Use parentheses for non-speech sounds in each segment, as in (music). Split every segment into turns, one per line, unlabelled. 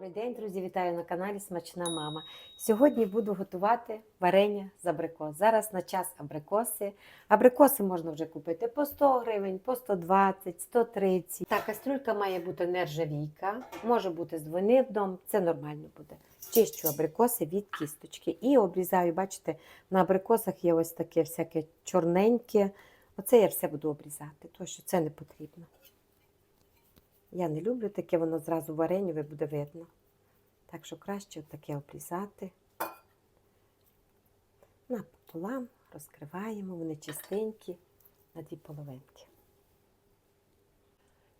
Добрий день, друзі! Вітаю на каналі Смачна Мама. Сьогодні буду готувати варення з абрикос. Зараз на час абрикоси. Абрикоси можна вже купити по 100 гривень, по 120, 130. Так, кастрюлька має бути нержавійка, може бути з двойним дном, це нормально буде. Чищу абрикоси від кісточки і обрізаю. Бачите, на абрикосах є ось таке всяке чорненьке. Оце я все буду обрізати, тому що це не потрібно. Я не люблю таке, воно зразу вареньове буде видно. Так що краще таке обрізати. Напополам розкриваємо, вони чистенькі на дві половинки.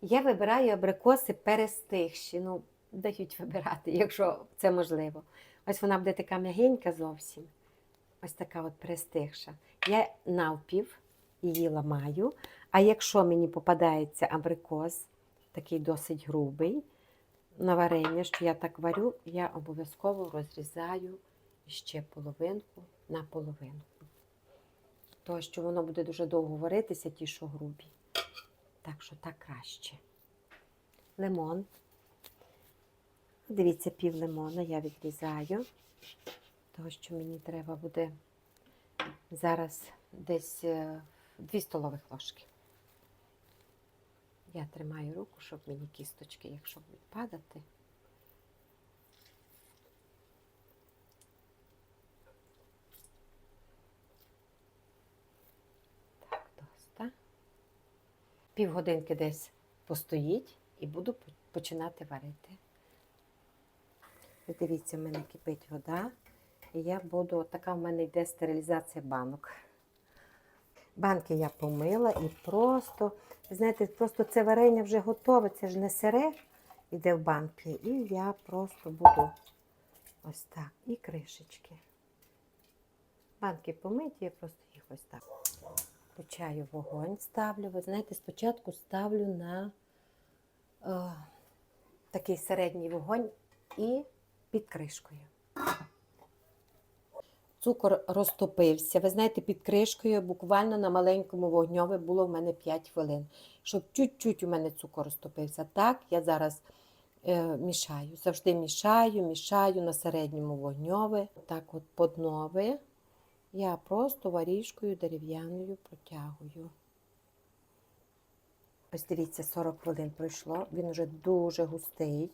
Я вибираю абрикоси перестигші. Ну, дають вибирати, якщо це можливо. Ось вона буде така м'ягенька зовсім. Ось така от перестигша. Я навпів її ламаю. А якщо мені попадається абрикос, такий досить грубий, на варення, що я так варю, я обов'язково розрізаю ще половинку на половинку. Тому що воно буде дуже довго варитися, ті, що грубі. Так що так краще. Лимон. Дивіться, пів лимона я відрізаю, тому що мені треба буде зараз десь 2 столових ложки. Я тримаю руку, щоб мені кісточки, якщо будуть падати. Так, доста. Півгодинки десь постоїть і буду починати варити. Дивіться, в мене кипить вода, і я буду, така в мене йде стерилізація банок. Банки я помила і просто, знаєте, просто це варення вже готове, це ж не сире, йде в банки. І я просто буду ось так. І кришечки. Банки помиті, я просто їх ось так. Включаю вогонь, ставлю. Ви знаєте, спочатку ставлю на о, такий середній вогонь і під кришкою. Цукор розтопився. Ви знаєте, під кришкою буквально на маленькому вогньові було в мене 5 хвилин. Щоб чуть-чуть у мене цукор розтопився. Так, я зараз е, мішаю. Завжди мішаю, мішаю на середньому вогньові. Так от по днові я просто варіжкою дерев'яною протягую. Ось дивіться, 40 хвилин пройшло. Він вже дуже густий.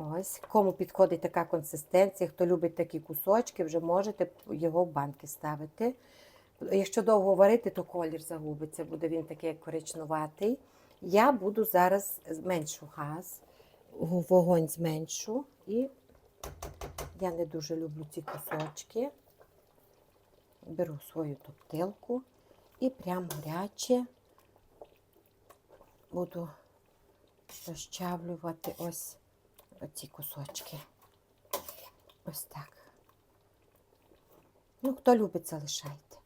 Ось, кому підходить така консистенція, хто любить такі кусочки, вже можете його в банки ставити. Якщо довго варити, то колір загубиться, буде він такий коричнуватий. Я буду зараз зменшу газ, вогонь зменшу, і я не дуже люблю ці кусочки. Беру свою топтилку і прямо гаряче буду розчавлювати ось оці кусочки. Ось так. Ну, хто любить, залишайте.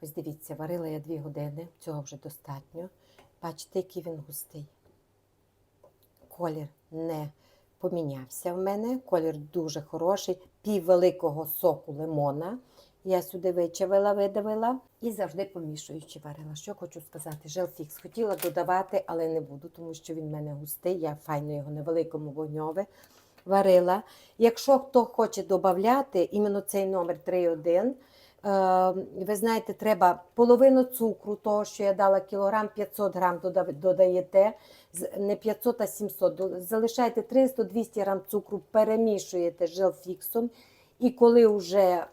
Ось дивіться, варила я 2 години, цього вже достатньо. Бачите, який він густий. Колір не помінявся в мене. Колір дуже хороший, пів великого соку лимона. Я сюди вичавила, видавила і завжди помішуючи варила. Що хочу сказати, желфікс хотіла додавати, але не буду, тому що він в мене густий. Я файно його на великому вогньові варила. Якщо хто хоче додати, іменно цей номер 3,1, е, ви знаєте, треба половину цукру, того, що я дала кілограм 500 грам додаєте, не 500, а 700. Залишайте 300-200 грам цукру, перемішуєте з желфіксом. І коли вже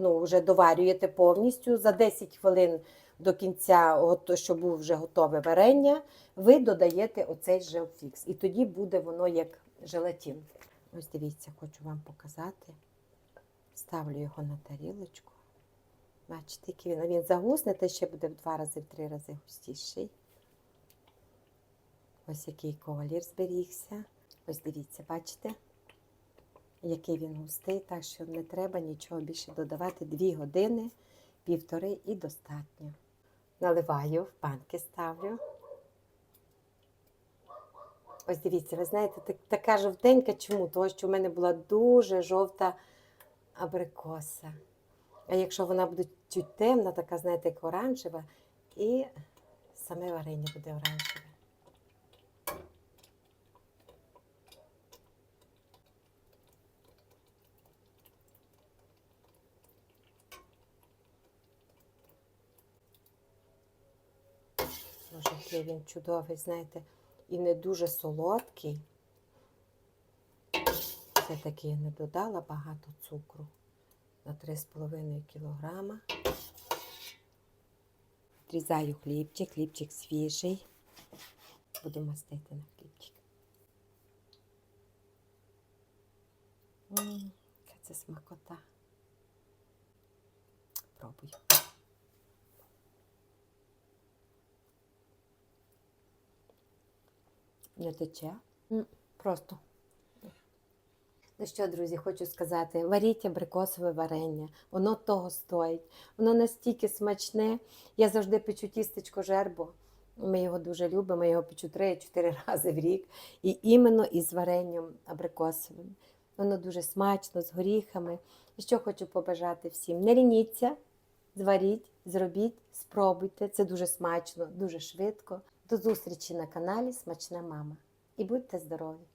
ну, вже доварюєте повністю, за 10 хвилин до кінця, щоб був вже готове варення, ви додаєте оцей желфікс. І тоді буде воно як желатин. Ось дивіться, хочу вам показати. Ставлю його на тарілочку. Бачите, який він, він загусне, те ще буде в два рази, в три рази густіший. Ось який колір зберігся. Ось дивіться, бачите? Який він густий, так що не треба нічого більше додавати. Дві години, півтори і достатньо. Наливаю, в банки ставлю. Ось дивіться, ви знаєте, така жовтенька чому? Тому що в мене була дуже жовта абрикоса. А якщо вона буде чуть темна, така, знаєте, як оранжева, і саме варення буде оранжеве. Боже, він чудовий, знаєте, і не дуже солодкий. Все-таки я не додала багато цукру на 3,5 кілограма. Відрізаю хлібчик, хлібчик свіжий. Буду мастити на хлібчик. М, це смакота. Пробую. Не тече. Просто. Ну що, друзі, хочу сказати, варіть абрикосове варення, воно того стоїть. Воно настільки смачне. Я завжди печу тістечко жербо. Ми його дуже любимо, я його печу 3-4 (laughs) рази в рік. І іменно із варенням абрикосовим. Воно дуже смачно, з горіхами. І що хочу побажати всім: не лініться, зваріть, зробіть, спробуйте. Це дуже смачно, дуже швидко. До зустрічі на каналі Смачна мама. І будьте здорові!